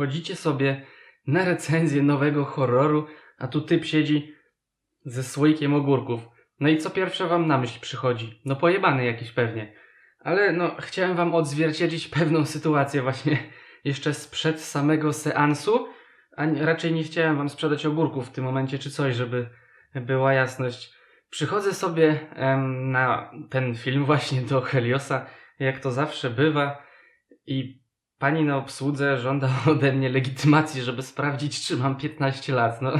wchodzicie sobie na recenzję nowego horroru, a tu typ siedzi ze słoikiem ogórków. No i co pierwsze wam na myśl przychodzi? No pojebany jakiś pewnie. Ale no, chciałem wam odzwierciedlić pewną sytuację właśnie jeszcze sprzed samego seansu, a raczej nie chciałem wam sprzedać ogórków w tym momencie czy coś, żeby była jasność. Przychodzę sobie em, na ten film właśnie do Heliosa, jak to zawsze bywa i pani na obsłudze żąda ode mnie legitymacji, żeby sprawdzić, czy mam 15 lat. No,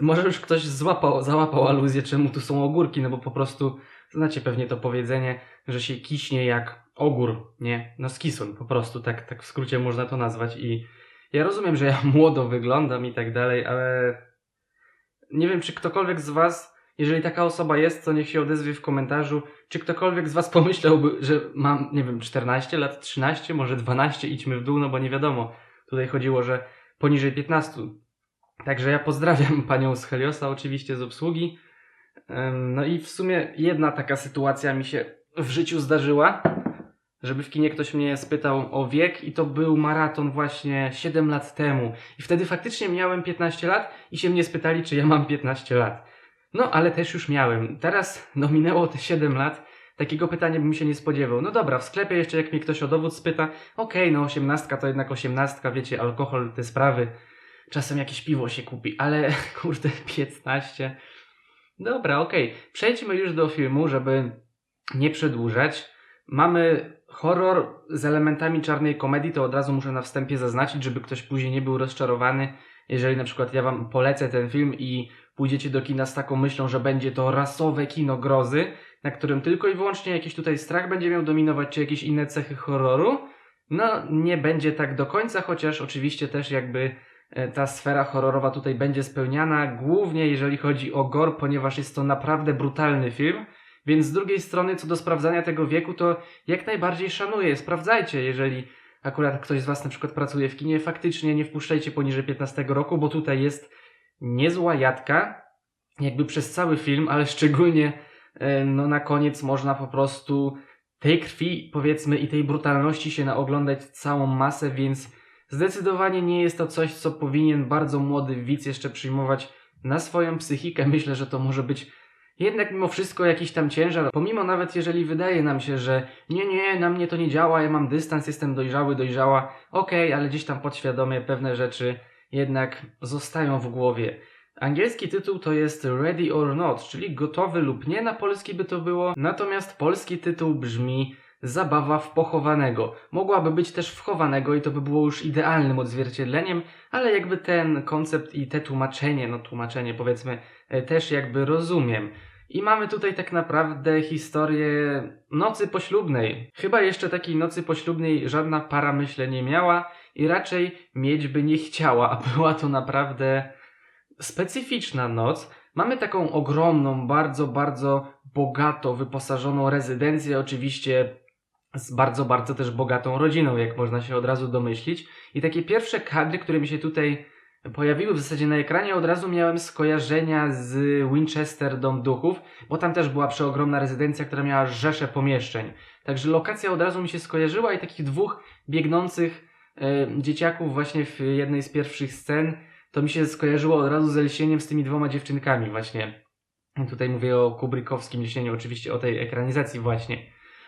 może już ktoś złapał, załapał aluzję, czemu tu są ogórki, no bo po prostu znacie pewnie to powiedzenie, że się kiśnie jak ogór, nie? No skison, po prostu, tak, tak w skrócie można to nazwać i ja rozumiem, że ja młodo wyglądam i tak dalej, ale nie wiem, czy ktokolwiek z was, jeżeli taka osoba jest, to niech się odezwie w komentarzu, czy ktokolwiek z was pomyślałby, że mam, nie wiem, 14 lat, 13, może 12, idźmy w dół, no bo nie wiadomo. Tutaj chodziło, że poniżej 15. Także ja pozdrawiam panią z Heliosa, oczywiście z obsługi. No i w sumie jedna taka sytuacja mi się w życiu zdarzyła, żeby w kinie ktoś mnie spytał o wiek i to był maraton właśnie 7 lat temu. I wtedy faktycznie miałem 15 lat i się mnie spytali, czy ja mam 15 lat. No, ale też już miałem. Teraz no minęło te 7 lat. Takiego pytania bym się nie spodziewał. No dobra, w sklepie jeszcze jak mnie ktoś o dowód spyta, okej, no 18 to jednak 18, wiecie, alkohol, te sprawy. Czasem jakieś piwo się kupi, ale kurde, 15. Dobra, okej. Przejdźmy już do filmu, żeby nie przedłużać. Mamy horror z elementami czarnej komedii, to od razu muszę na wstępie zaznaczyć, żeby ktoś później nie był rozczarowany, jeżeli na przykład ja wam polecę ten film i pójdziecie do kina z taką myślą, że będzie to rasowe kino grozy, na którym tylko i wyłącznie jakiś tutaj strach będzie miał dominować, czy jakieś inne cechy horroru. No, nie będzie tak do końca, chociaż oczywiście też jakby e, ta sfera horrorowa tutaj będzie spełniana, głównie jeżeli chodzi o gore, ponieważ jest to naprawdę brutalny film. Więc z drugiej strony, co do sprawdzania tego wieku, to jak najbardziej szanuję. Sprawdzajcie, jeżeli akurat ktoś z Was na przykład pracuje w kinie, faktycznie nie wpuszczajcie poniżej 15 roku, bo tutaj jest niezła jadka, jakby przez cały film, ale szczególnie e, no, na koniec można po prostu tej krwi, powiedzmy, i tej brutalności się naoglądać całą masę, więc zdecydowanie nie jest to coś, co powinien bardzo młody widz jeszcze przyjmować na swoją psychikę. Myślę, że to może być jednak mimo wszystko jakiś tam ciężar, pomimo nawet jeżeli wydaje nam się, że nie, nie, na mnie to nie działa, ja mam dystans, jestem dojrzały, dojrzała, okej, ale gdzieś tam podświadomie pewne rzeczy jednak zostają w głowie. Angielski tytuł to jest Ready or Not, czyli gotowy lub nie, na polski by to było, natomiast polski tytuł brzmi Zabawa w pochowanego. Mogłaby być też wchowanego i to by było już idealnym odzwierciedleniem, ale jakby ten koncept i te tłumaczenie, no tłumaczenie powiedzmy, e, też jakby rozumiem. I mamy tutaj tak naprawdę historię nocy poślubnej. Chyba jeszcze takiej nocy poślubnej żadna para myślę nie miała i raczej mieć by nie chciała, a była to naprawdę specyficzna noc. Mamy taką ogromną, bardzo, bardzo bogato wyposażoną rezydencję, oczywiście z bardzo, bardzo też bogatą rodziną, jak można się od razu domyślić. I takie pierwsze kadry, które mi się tutaj pojawiły w zasadzie na ekranie, od razu miałem skojarzenia z Winchester Dom Duchów, bo tam też była przeogromna rezydencja, która miała rzesze pomieszczeń. Także lokacja od razu mi się skojarzyła i takich dwóch biegnących e, dzieciaków właśnie w jednej z pierwszych scen, to mi się skojarzyło od razu z Lśnieniem z tymi dwoma dziewczynkami właśnie. Tutaj mówię o kubrykowskim Lśnieniu, oczywiście o tej ekranizacji właśnie.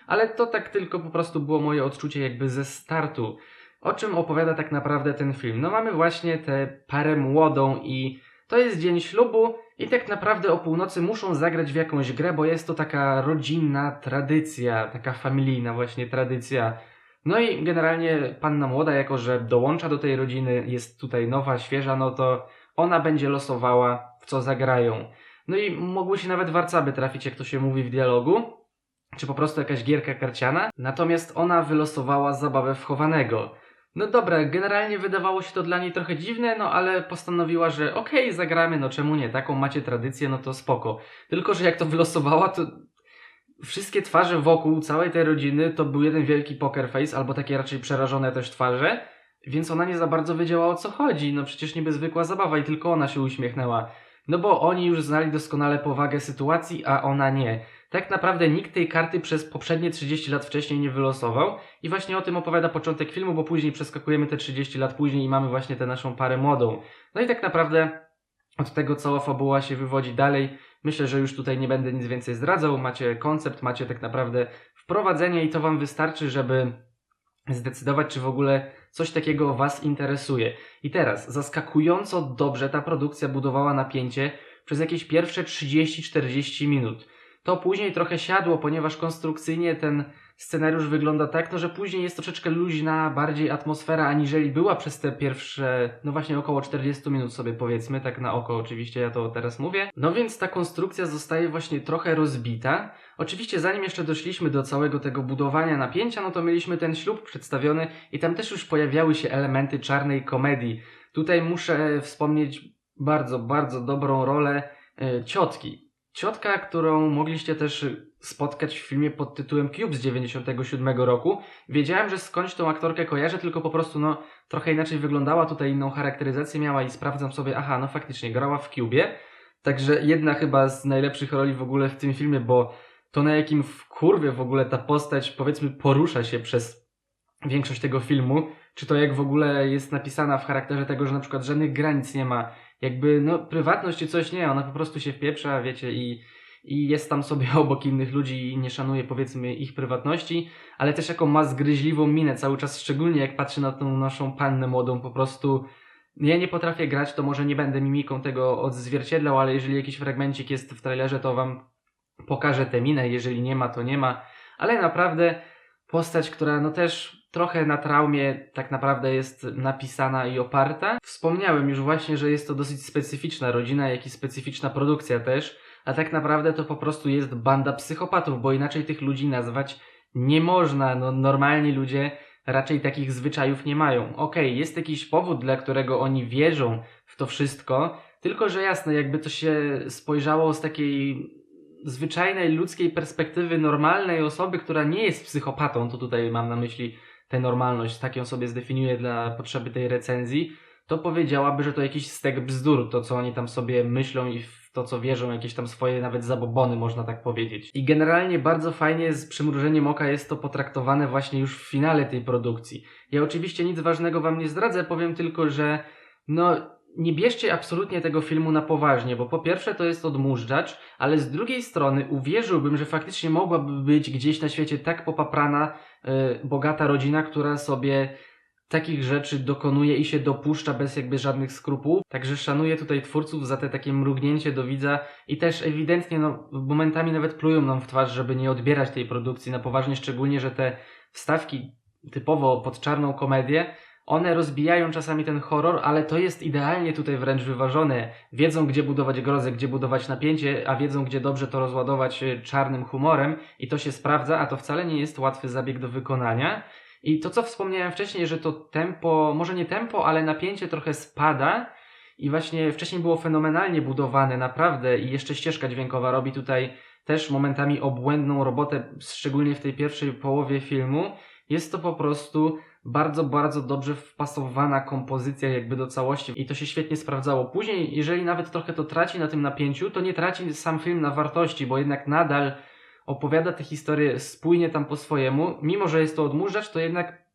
Ale to tak tylko po prostu było moje odczucie jakby ze startu. O czym opowiada tak naprawdę ten film? No mamy właśnie tę parę młodą i to jest dzień ślubu i tak naprawdę o północy muszą zagrać w jakąś grę, bo jest to taka rodzinna tradycja, taka familijna właśnie tradycja. No i generalnie panna młoda, jako że dołącza do tej rodziny, jest tutaj nowa, świeża, no to ona będzie losowała, w co zagrają. No i mogły się nawet warcaby trafić, jak to się mówi w dialogu, czy po prostu jakaś gierka karciana. Natomiast ona wylosowała zabawę wchowanego. No dobra, generalnie wydawało się to dla niej trochę dziwne, no ale postanowiła, że okej, zagramy, no czemu nie, taką macie tradycję, no to spoko. Tylko, że jak to wylosowała, to wszystkie twarze wokół całej tej rodziny to był jeden wielki poker face, albo takie raczej przerażone też twarze, więc ona nie za bardzo wiedziała o co chodzi. No przecież niby zwykła zabawa i tylko ona się uśmiechnęła. No bo oni już znali doskonale powagę sytuacji, a ona nie. Tak naprawdę nikt tej karty przez poprzednie 30 lat wcześniej nie wylosował i właśnie o tym opowiada początek filmu, bo później przeskakujemy te 30 lat później i mamy właśnie tę naszą parę młodą. No i tak naprawdę od tego cała fabuła się wywodzi dalej. Myślę, że już tutaj nie będę nic więcej zdradzał. Macie koncept, macie tak naprawdę wprowadzenie i to Wam wystarczy, żeby zdecydować, czy w ogóle coś takiego Was interesuje. I teraz, zaskakująco dobrze ta produkcja budowała napięcie przez jakieś pierwsze 30-40 minut. To później trochę siadło, ponieważ konstrukcyjnie ten scenariusz wygląda tak, no, że później jest troszeczkę luźna, bardziej atmosfera, aniżeli była przez te pierwsze, no właśnie około 40 minut sobie powiedzmy, tak na oko oczywiście ja to teraz mówię. No więc ta konstrukcja zostaje właśnie trochę rozbita. Oczywiście zanim jeszcze doszliśmy do całego tego budowania napięcia, no to mieliśmy ten ślub przedstawiony i tam też już pojawiały się elementy czarnej komedii. Tutaj muszę wspomnieć bardzo, bardzo dobrą rolę e, ciotki. Ciotka, którą mogliście też spotkać w filmie pod tytułem Cube z 97 roku. Wiedziałem, że skądś tą aktorkę kojarzę, tylko po prostu no trochę inaczej wyglądała, tutaj inną charakteryzację miała i sprawdzam sobie, aha, no faktycznie grała w Cubie. Także jedna chyba z najlepszych roli w ogóle w tym filmie, bo to na jakim w kurwie w ogóle ta postać powiedzmy porusza się przez większość tego filmu, czy to jak w ogóle jest napisana w charakterze tego, że na przykład żadnych granic nie ma, jakby no prywatność czy coś nie, ona po prostu się wpieprza, wiecie, i, i jest tam sobie obok innych ludzi i nie szanuje powiedzmy ich prywatności, ale też jaką ma zgryźliwą minę cały czas, szczególnie jak patrzy na tą naszą pannę młodą, po prostu ja nie potrafię grać, to może nie będę mimiką tego odzwierciedlał, ale jeżeli jakiś fragmencik jest w trailerze, to wam pokażę tę minę, jeżeli nie ma, to nie ma, ale naprawdę postać, która no też trochę na traumie tak naprawdę jest napisana i oparta. Wspomniałem już właśnie, że jest to dosyć specyficzna rodzina, jak i specyficzna produkcja też, a tak naprawdę to po prostu jest banda psychopatów, bo inaczej tych ludzi nazwać nie można. No, normalni ludzie raczej takich zwyczajów nie mają. Okej, okay, jest jakiś powód, dla którego oni wierzą w to wszystko, tylko że jasne, jakby to się spojrzało z takiej zwyczajnej ludzkiej perspektywy normalnej osoby, która nie jest psychopatą, to tutaj mam na myśli tę normalność, tak ją sobie zdefiniuję dla potrzeby tej recenzji, to powiedziałaby, że to jakiś stek bzdur, to co oni tam sobie myślą i w to co wierzą, jakieś tam swoje nawet zabobony, można tak powiedzieć. I generalnie bardzo fajnie z przymrużeniem oka jest to potraktowane właśnie już w finale tej produkcji. Ja oczywiście nic ważnego wam nie zdradzę, powiem tylko, że no nie bierzcie absolutnie tego filmu na poważnie, bo po pierwsze to jest odmóżdżacz, ale z drugiej strony uwierzyłbym, że faktycznie mogłaby być gdzieś na świecie tak popaprana, yy, bogata rodzina, która sobie takich rzeczy dokonuje i się dopuszcza bez jakby żadnych skrupułów. Także szanuję tutaj twórców za te takie mrugnięcie do widza i też ewidentnie no, momentami nawet plują nam w twarz, żeby nie odbierać tej produkcji na poważnie, szczególnie, że te wstawki typowo pod czarną komedię one rozbijają czasami ten horror, ale to jest idealnie tutaj wręcz wyważone. Wiedzą, gdzie budować grozę, gdzie budować napięcie, a wiedzą, gdzie dobrze to rozładować e, czarnym humorem i to się sprawdza, a to wcale nie jest łatwy zabieg do wykonania. I to, co wspomniałem wcześniej, że to tempo, może nie tempo, ale napięcie trochę spada i właśnie wcześniej było fenomenalnie budowane, naprawdę, i jeszcze ścieżka dźwiękowa robi tutaj też momentami obłędną robotę, szczególnie w tej pierwszej połowie filmu. Jest to po prostu bardzo, bardzo dobrze wpasowana kompozycja jakby do całości i to się świetnie sprawdzało. Później, jeżeli nawet trochę to traci na tym napięciu, to nie traci sam film na wartości, bo jednak nadal opowiada tę historię spójnie tam po swojemu. Mimo, że jest to odmurzacz, to jednak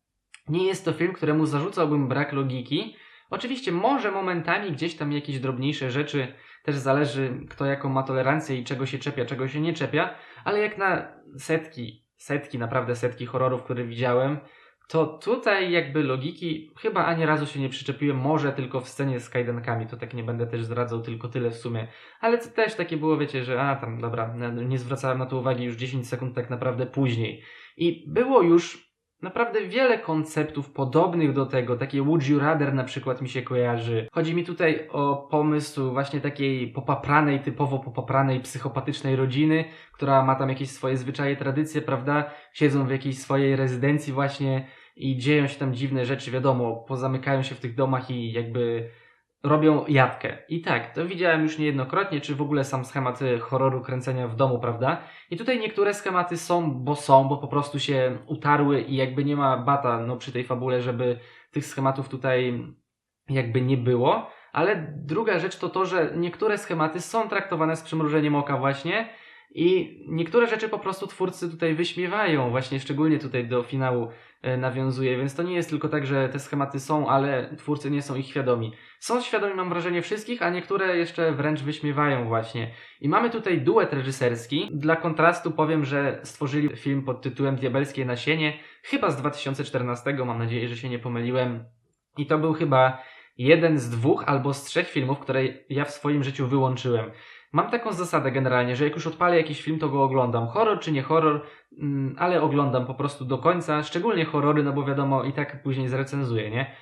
nie jest to film, któremu zarzucałbym brak logiki. Oczywiście może momentami gdzieś tam jakieś drobniejsze rzeczy, też zależy kto jaką ma tolerancję i czego się czepia, czego się nie czepia, ale jak na setki, setki, naprawdę setki horrorów, które widziałem, to tutaj jakby logiki chyba ani razu się nie przyczepiłem, może tylko w scenie z kajdankami, to tak nie będę też zdradzał, tylko tyle w sumie. Ale to też takie było, wiecie, że a tam, dobra, nie zwracałem na to uwagi już 10 sekund tak naprawdę później. I było już naprawdę wiele konceptów podobnych do tego, takie Would You Rather na przykład mi się kojarzy. Chodzi mi tutaj o pomysł właśnie takiej popapranej, typowo popapranej, psychopatycznej rodziny, która ma tam jakieś swoje zwyczaje, tradycje, prawda? Siedzą w jakiejś swojej rezydencji właśnie i dzieją się tam dziwne rzeczy, wiadomo, pozamykają się w tych domach i jakby robią jadkę. I tak, to widziałem już niejednokrotnie, czy w ogóle sam schemat y, horroru kręcenia w domu, prawda? I tutaj niektóre schematy są, bo są, bo po prostu się utarły i jakby nie ma bata no, przy tej fabule, żeby tych schematów tutaj jakby nie było. Ale druga rzecz to to, że niektóre schematy są traktowane z przymrużeniem oka właśnie I niektóre rzeczy po prostu twórcy tutaj wyśmiewają, właśnie szczególnie tutaj do finału e, nawiązuje, więc to nie jest tylko tak, że te schematy są, ale twórcy nie są ich świadomi. Są świadomi, mam wrażenie, wszystkich, a niektóre jeszcze wręcz wyśmiewają właśnie. I mamy tutaj duet reżyserski. Dla kontrastu powiem, że stworzyli film pod tytułem Diabelskie Nasienie, chyba z 2014, mam nadzieję, że się nie pomyliłem. I to był chyba jeden z dwóch albo z trzech filmów, które ja w swoim życiu wyłączyłem. Mam taką zasadę generalnie, że jak już odpalę jakiś film, to go oglądam. Horror czy nie horror, mm, ale oglądam po prostu do końca, szczególnie horrory, no bo wiadomo, i tak później zrecenzuję, nie?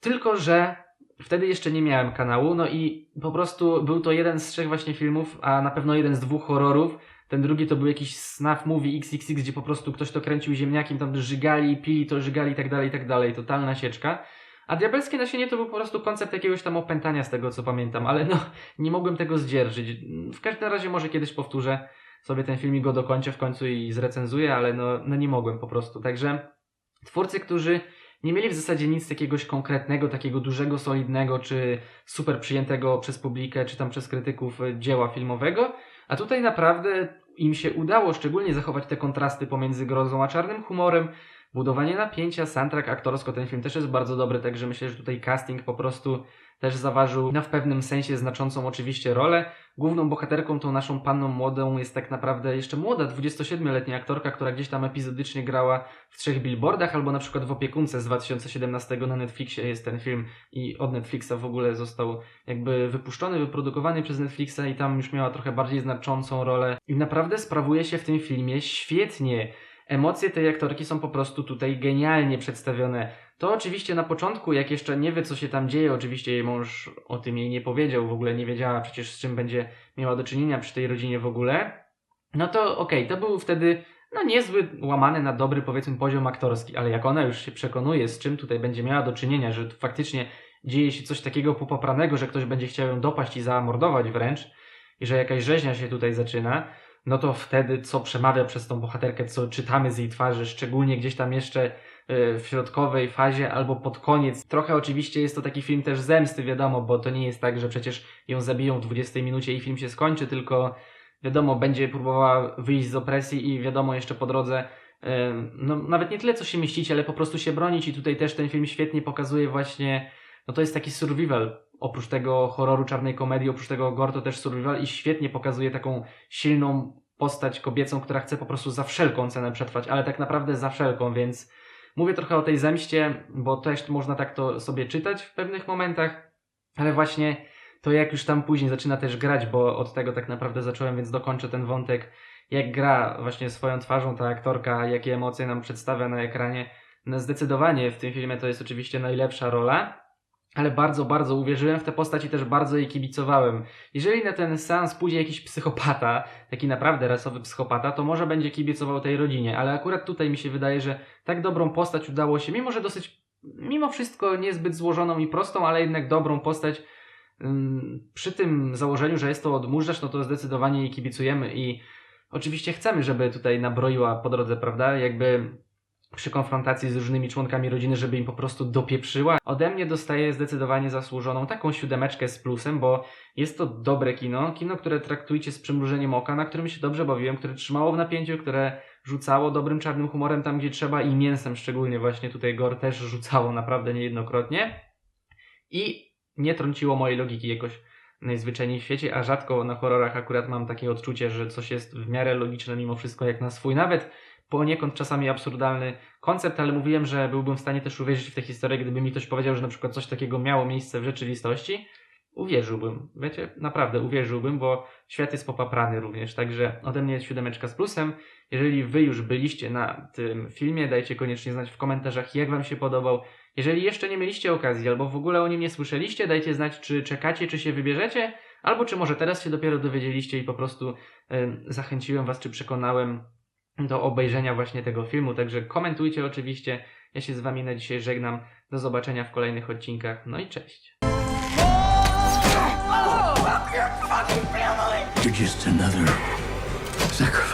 Tylko, że wtedy jeszcze nie miałem kanału, no i po prostu był to jeden z trzech właśnie filmów, a na pewno jeden z dwóch horrorów. Ten drugi to był jakiś snuff movie XXX, gdzie po prostu ktoś to kręcił ziemniakiem, tam żygali, pili to, żygali i tak dalej, i tak dalej. Totalna sieczka. A Diabelskie Nasienie to był po prostu koncept jakiegoś tam opętania z tego co pamiętam, ale no nie mogłem tego zdzierżyć. W każdym razie może kiedyś powtórzę sobie ten filmik, go dokończę w końcu i zrecenzuję, ale no, no nie mogłem po prostu. Także twórcy, którzy nie mieli w zasadzie nic takiegoś konkretnego, takiego dużego, solidnego, czy super przyjętego przez publikę, czy tam przez krytyków e, dzieła filmowego, a tutaj naprawdę im się udało szczególnie zachować te kontrasty pomiędzy grozą a czarnym humorem, budowanie napięcia, soundtrack, aktorsko ten film też jest bardzo dobry, także myślę, że tutaj casting po prostu też zaważył no, w pewnym sensie znaczącą oczywiście rolę. Główną bohaterką, tą naszą panną młodą jest tak naprawdę jeszcze młoda, 27-letnia aktorka, która gdzieś tam epizodycznie grała w trzech billboardach, albo na przykład w Opiekunce z 2017 na Netflixie jest ten film i od Netflixa w ogóle został jakby wypuszczony, wyprodukowany przez Netflixa i tam już miała trochę bardziej znaczącą rolę. I naprawdę sprawuje się w tym filmie świetnie. Emocje tej aktorki są po prostu tutaj genialnie przedstawione. To oczywiście na początku, jak jeszcze nie wie, co się tam dzieje, oczywiście jej mąż o tym jej nie powiedział, w ogóle nie wiedziała przecież z czym będzie miała do czynienia przy tej rodzinie w ogóle. No to okej, to był wtedy no niezły łamany na dobry powiedzmy poziom aktorski, ale jak ona już się przekonuje, z czym tutaj będzie miała do czynienia, że tu faktycznie dzieje się coś takiego popapranego, że ktoś będzie chciał ją dopaść i zamordować wręcz i że jakaś rzeźnia się tutaj zaczyna, no to wtedy co przemawia przez tą bohaterkę, co czytamy z jej twarzy, szczególnie gdzieś tam jeszcze y, w środkowej fazie albo pod koniec. Trochę oczywiście jest to taki film też zemsty, wiadomo, bo to nie jest tak, że przecież ją zabiją w 20 minucie i film się skończy, tylko wiadomo, będzie próbowała wyjść z opresji i wiadomo jeszcze po drodze y, no nawet nie tyle co się mieścić, ale po prostu się bronić i tutaj też ten film świetnie pokazuje właśnie, no to jest taki survival, oprócz tego horroru czarnej komedii, oprócz tego gore to też survival i świetnie pokazuje taką silną postać kobiecą, która chce po prostu za wszelką cenę przetrwać, ale tak naprawdę za wszelką, więc mówię trochę o tej zemście, bo też można tak to sobie czytać w pewnych momentach, ale właśnie to jak już tam później zaczyna też grać, bo od tego tak naprawdę zacząłem, więc dokończę ten wątek, jak gra właśnie swoją twarzą ta aktorka, jakie emocje nam przedstawia na ekranie. No zdecydowanie w tym filmie to jest oczywiście najlepsza rola, ale bardzo, bardzo uwierzyłem w tę postać i też bardzo jej kibicowałem. Jeżeli na ten seans pójdzie jakiś psychopata, taki naprawdę rasowy psychopata, to może będzie kibicował tej rodzinie, ale akurat tutaj mi się wydaje, że tak dobrą postać udało się, mimo że dosyć, mimo wszystko niezbyt złożoną i prostą, ale jednak dobrą postać, ym, przy tym założeniu, że jest to odmurzacz, no to zdecydowanie jej kibicujemy i oczywiście chcemy, żeby tutaj nabroiła po drodze, prawda, jakby przy konfrontacji z różnymi członkami rodziny, żeby im po prostu dopieprzyła. Ode mnie dostaje zdecydowanie zasłużoną taką siódemeczkę z plusem, bo jest to dobre kino, kino, które traktujcie z przymrużeniem oka, na którym się dobrze bawiłem, które trzymało w napięciu, które rzucało dobrym czarnym humorem tam, gdzie trzeba i mięsem szczególnie właśnie tutaj Gore też rzucało naprawdę niejednokrotnie. I nie trąciło mojej logiki jakoś najzwyczajniej w świecie, a rzadko na horrorach akurat mam takie odczucie, że coś jest w miarę logiczne mimo wszystko jak na swój, nawet poniekąd czasami absurdalny koncept, ale mówiłem, że byłbym w stanie też uwierzyć w tę historię, gdyby mi ktoś powiedział, że na przykład coś takiego miało miejsce w rzeczywistości. Uwierzyłbym, wiecie, naprawdę uwierzyłbym, bo świat jest popaprany również, także ode mnie jest siódemeczka z plusem. Jeżeli wy już byliście na tym filmie, dajcie koniecznie znać w komentarzach, jak wam się podobał. Jeżeli jeszcze nie mieliście okazji, albo w ogóle o nim nie słyszeliście, dajcie znać, czy czekacie, czy się wybierzecie, albo czy może teraz się dopiero dowiedzieliście i po prostu y, zachęciłem was, czy przekonałem do obejrzenia właśnie tego filmu. Także komentujcie oczywiście. Ja się z Wami na dzisiaj żegnam. Do zobaczenia w kolejnych odcinkach. No i cześć. You're just another sacrifice.